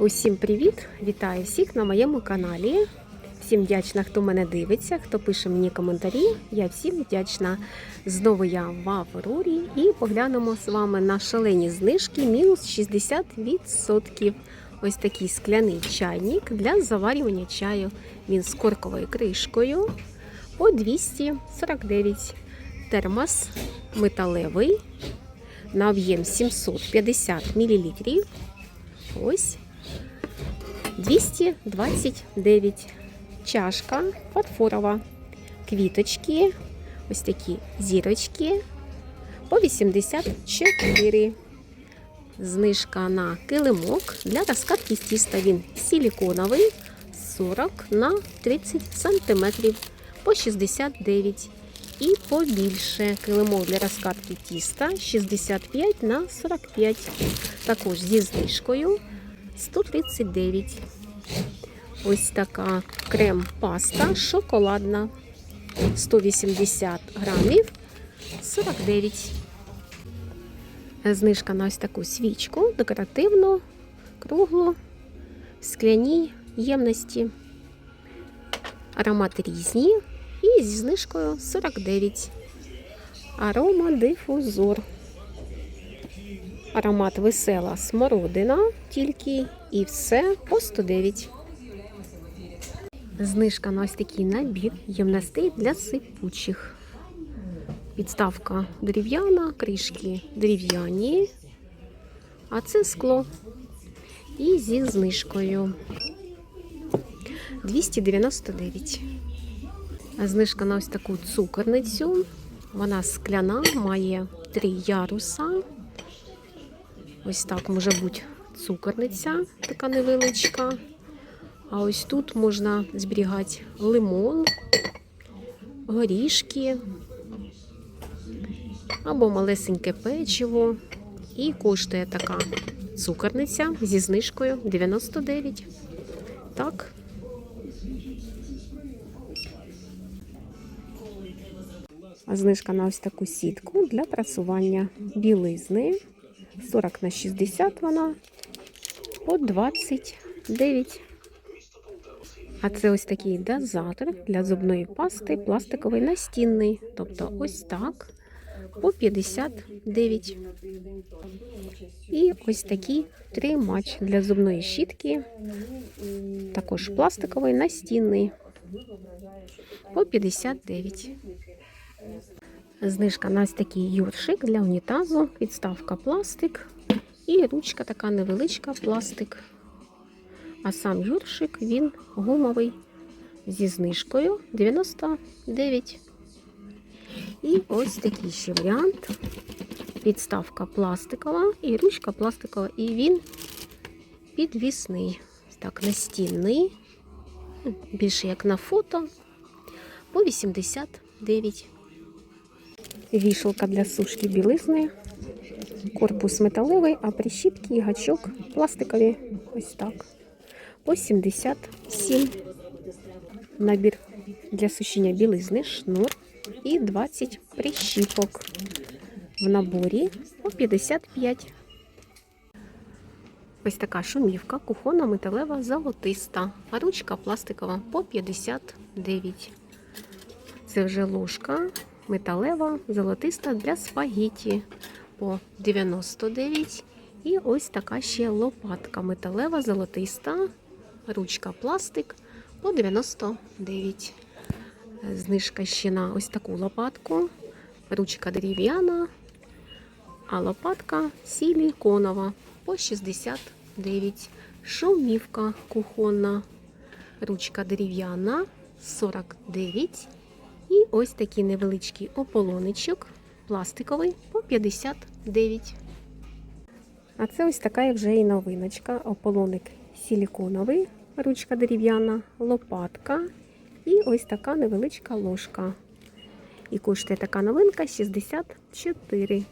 Усім привіт! Вітаю всіх на моєму каналі. Всім вдячна, хто мене дивиться, хто пише мені коментарі. Я всім вдячна. Знову я в Аврорі і поглянемо з вами на шалені знижки мінус 60%. Ось такий скляний чайник для заварювання чаю. Він з корковою кришкою по 249. Термос металевий на об'єм 750 мл. Ось 229 чашка фарфорова. Квіточки, ось такі зірочки по 84. Знижка на килимок для розкатки тіста. Він силіконовий 40 на 30 см по 69 і побільше килимок для розкатки тіста 65 на 45. Також зі знижкою 139. Ось така крем-паста шоколадна. 180 грамів 49. Знижка на ось таку свічку декоративну, круглу, в скляній ємності. Аромати різні. І зі знижкою 49. Арома дифузор. Аромат весела смородина тільки і все по 109. Знижка на ось такий набір ємностей для сипучих. Підставка дерев'яна, кришки дерев'яні, а це скло. І зі знижкою 299. Знижка на ось таку цукорницю. Вона скляна, має три яруса. Ось так може бути цукорниця, така невеличка. А ось тут можна зберігати лимон, горішки або малесеньке печиво. І коштує така цукорниця зі знижкою 99. Так. Знижка на ось таку сітку для прасування білизни. 40 на 60 вона по 29. А це ось такий дозатор для зубної пасти, пластиковий настінний. Тобто ось так по 59. І ось такий тримач для зубної щітки. Також пластиковий настінний по 59. Знижка на ось такий юршик для унітазу, підставка пластик і ручка така невеличка пластик. А сам юршик він гумовий зі знижкою 99. І ось такий ще варіант. Підставка пластикова і ручка пластикова. І він підвісний. Так, настінний. Більше як на фото. По 89. Вішалка для сушки білизни. Корпус металевий, а прищіпки і гачок пластикові. Ось так. По 77. Набір для сушіння білизни, шнур і 20 прищіпок. В наборі по 55. Ось така шумівка, кухонна металева золотиста, а ручка пластикова по 59. Це вже ложка металева, золотиста для спагіті по 99. І ось така ще лопатка металева, золотиста, ручка пластик по 99. Знижка ще на ось таку лопатку. Ручка дерев'яна, а лопатка силіконова по 69. Шумівка кухонна, ручка дерев'яна 49. І ось такий невеличкий ополоничок пластиковий по 59. А це ось така вже і новиночка. Ополоник силіконовий, ручка дерев'яна, лопатка і ось така невеличка ложка. І коштує така новинка 64.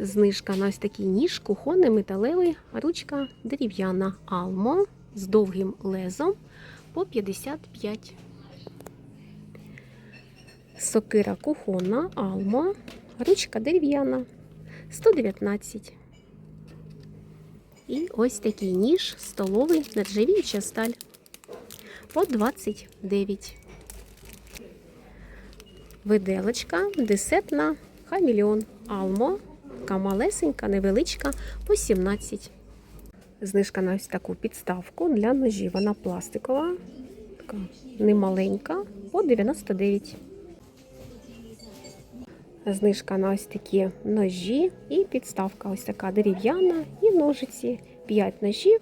Знижка на ось такий ніж, кухонний металевий, ручка дерев'яна Алмо з довгим лезом по 55. Сокира кухонна Алмо, ручка дерев'яна 119. І ось такий ніж столовий нержавіюча сталь по 29. Виделочка десертна хамільон Алмо. Така малесенька, невеличка по 17. Знижка на ось таку підставку для ножів. Вона пластикова, така немаленька, по 99. Знижка на ось такі ножі і підставка ось така дерев'яна і ножиці. 5 ножів,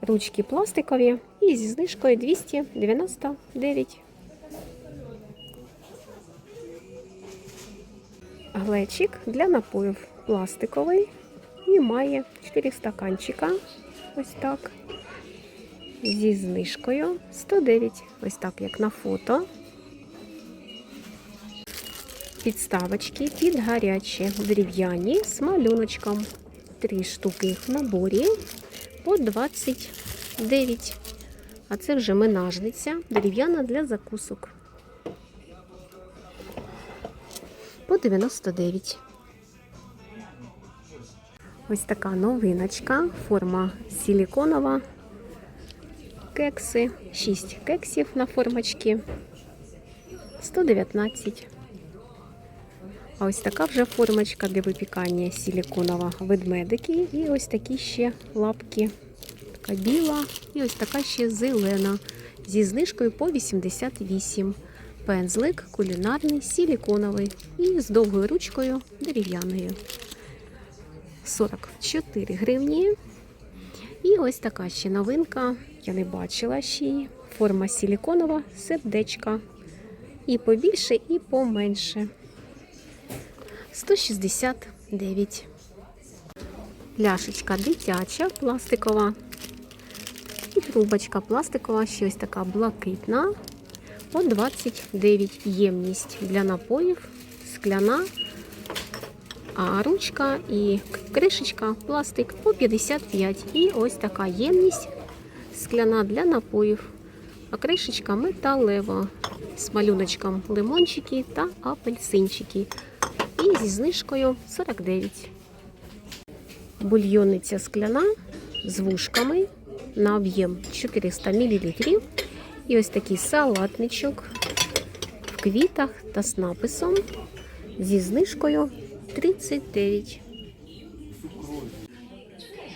ручки пластикові і зі знижкою 299. Глечик для напоїв пластиковий і має 4 стаканчика. Ось так. Зі знижкою 109. Ось так, як на фото. Підставочки під гарячі дерев'яні з малюночком. Три штуки в наборі по 29. А це вже менажниця дерев'яна для закусок. По 99. Ось така новиночка, форма силіконова. Кекси, 6 кексів на формочці. 119. А ось така вже формочка для випікання силіконова ведмедики. І ось такі ще лапки. Така біла і ось така ще зелена. Зі знижкою по 88. Пензлик кулінарний, силіконовий і з довгою ручкою дерев'яною. 44 гривні. І ось така ще новинка. Я не бачила ще її. Форма силіконова, сердечка. І побільше, і поменше. 169. Ляшечка дитяча, пластикова. І трубочка пластикова, ще ось така блакитна. По 29 ємність для напоїв, скляна, а ручка і кришечка, пластик по 55. І ось така ємність скляна для напоїв. А кришечка металева з малюночком лимончики та апельсинчики. І зі знижкою 49. Бульйонниця скляна з вушками на об'єм 400 мл. І ось такий салатничок в квітах та з написом зі знижкою 39.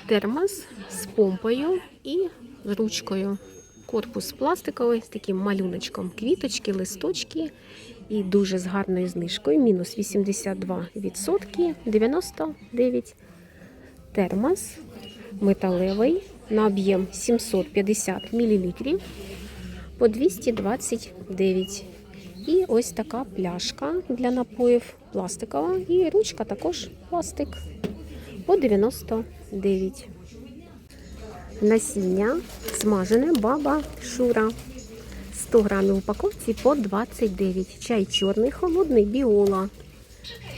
Термос з помпою і з ручкою. Корпус пластиковий з таким малюночком. Квіточки, листочки і дуже з гарною знижкою. Мінус 82%, 99. Термос металевий на об'єм 750 мл по 229. І ось така пляшка для напоїв пластикова. І ручка також пластик по 99. Насіння смажене баба Шура. 100 грамів упаковці по 29. Чай чорний, холодний біола.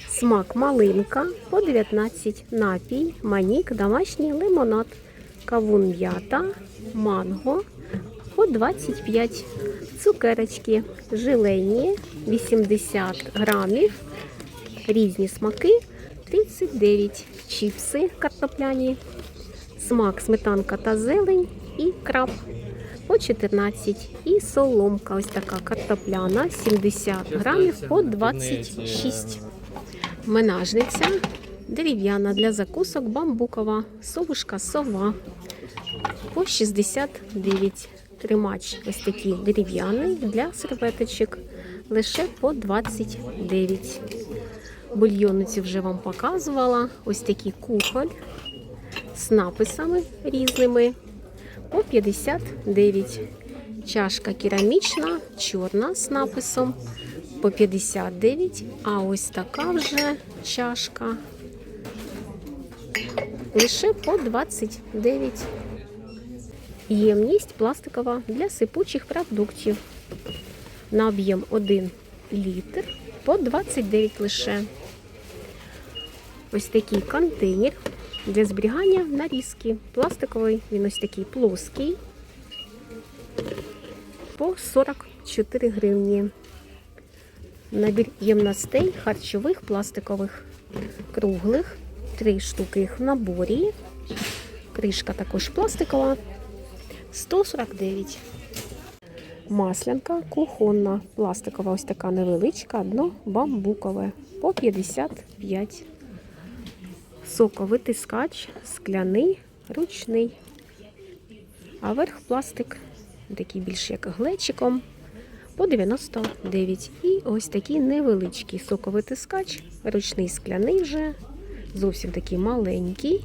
Смак малинка по 19. Напій, манік, домашній лимонад. Кавун м'ята, манго по 25. Цукерочки желейні 80 грамів. Різні смаки 39. Чіпси картопляні. Смак сметанка та зелень і краб по 14. І соломка ось така картопляна 70 грамів по 26. Менажниця дерев'яна для закусок бамбукова. Совушка сова по 69. Тримач ось такий дерев'яний для серветочок лише по 29. Бульйонниці вже вам показувала. Ось такий кухоль з написами різними по 59. Чашка керамічна, чорна з написом по 59. А ось така вже чашка лише по 29. Ємність пластикова для сипучих продуктів. На об'єм 1 літр по 29 лише. Ось такий контейнер для зберігання нарізки. Пластиковий, він ось такий плоский. По 44 гривні. Набір ємностей харчових пластикових, круглих. Три штуки їх в наборі Кришка також пластикова 149. Маслянка кухонна, пластикова, ось така невеличка, дно бамбукове по 55. Соковитискач, скляний, ручний. А верх пластик, такий більш як глечиком, по 99. І ось такий невеличкий соковитискач, ручний скляний вже, зовсім такий маленький.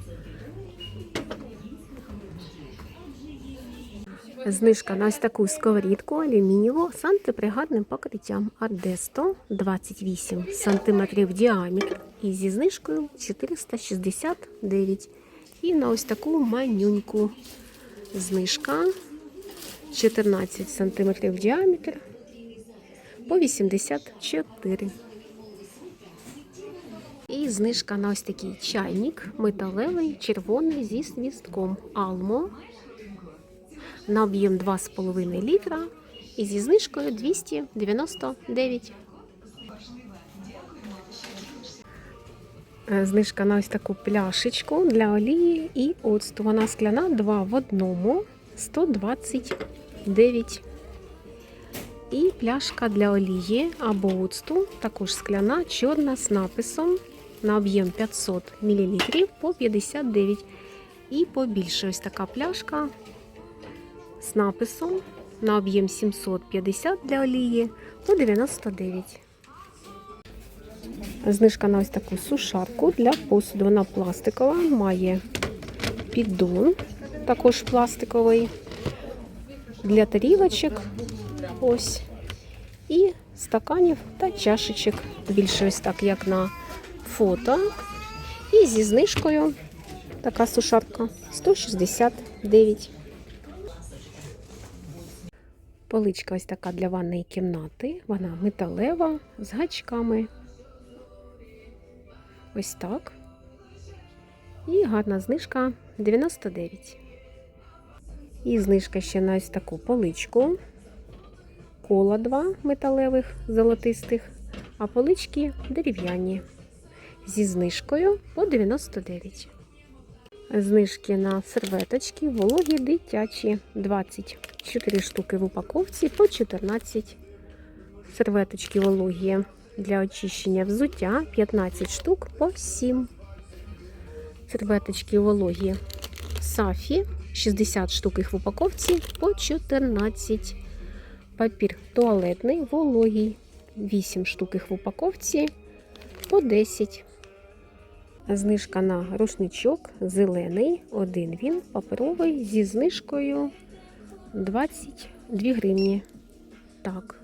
Знижка на ось таку сковорідку алюмінієву з антипригадним покриттям Ардесто 28 см діаметр і зі знижкою 469. І на ось таку манюньку знижка 14 см діаметр по 84. І знижка на ось такий чайник металевий, червоний зі свістком Алмо на об'єм 2,5 літра і зі знижкою 299. Е, Знижка на ось таку пляшечку для олії і оцту. Вона скляна 2 в одному 129. І пляшка для олії або оцту, також скляна, чорна з написом на об'єм 500 мл по 59. І побільше ось така пляшка з написом на об'єм 750 для олії по 99. Знижка на ось таку сушарку для посуду. Вона пластикова, має піддон, також пластиковий, для тарілочок. Ось. І стаканів та чашечок. Більше ось так, як на фото. І зі знижкою така сушарка 169. Поличка ось така для ванної кімнати. Вона металева з гачками. Ось так. І гарна знижка 99. І знижка ще на ось таку поличку. Кола два металевих, золотистих, а полички дерев'яні. Зі знижкою по 99. Знижки на серветочки, вологі дитячі 24 штуки в упаковці по 14. Серветочки вологі для очищення взуття 15 штук по 7. Серветочки вологі сафі 60 штук їх в упаковці по 14. Папір туалетний вологий 8 штук їх в упаковці по 10. Знижка на рушничок зелений, один він паперовий зі знижкою 22 гривні. Так.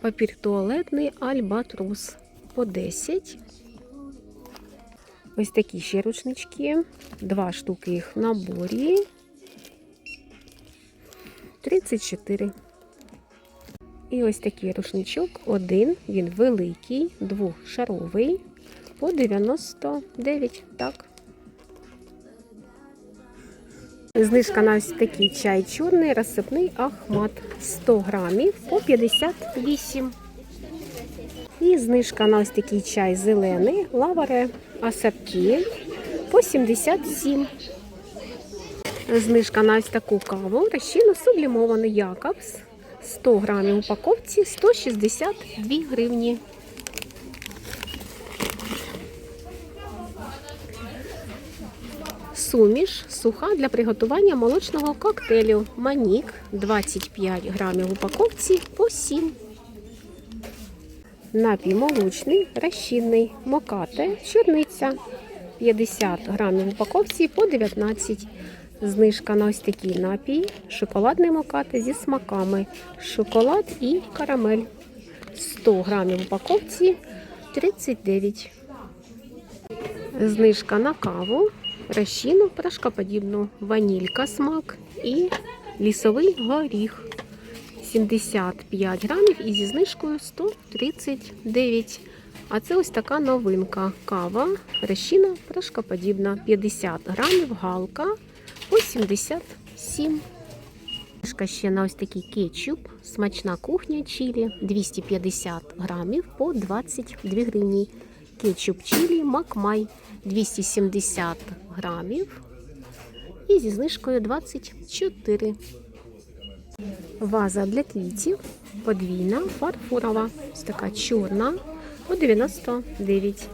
Папір туалетний альбатрус по 10. Ось такі ще рушнички. Два штуки їх в наборі. 34. І ось такий рушничок. Один, він великий, двохшаровий по 99. Так. Знижка на ось такий чай чорний, розсипний ахмат 100 грамів по 58. І знижка на ось такий чай зелений, лаваре асапті по 77. Знижка на ось таку каву, розчину сублімований Якобс 100 грамів упаковці 162 гривні. Суміш суха для приготування молочного коктейлю. Манік 25 грамів в упаковці по 7. Напій молочний, розчинний, мокате, чорниця 50 грамів в упаковці по 19. Знижка на ось такий напій, шоколадний мокате зі смаками, шоколад і карамель. 100 грамів в упаковці 39. Знижка на каву, розчину порошкоподібну, ванілька смак і лісовий горіх. 75 грамів і зі знижкою 139. А це ось така новинка. Кава, розчина порошкоподібна. 50 грамів, галка по 77. Знижка ще на ось такий кетчуп. Смачна кухня чилі 250 грамів по 22 гривні. Кетчуп чилі Макмай 270 грамів. І зі знижкою 24. Ваза для квітів подвійна, фарфорова. Ось така чорна по 99.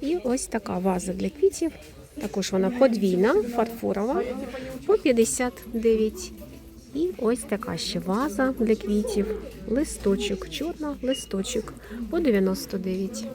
І ось така ваза для квітів. Також вона подвійна, фарфорова по 59. І ось така ще ваза для квітів. Листочок, чорна листочок по 99.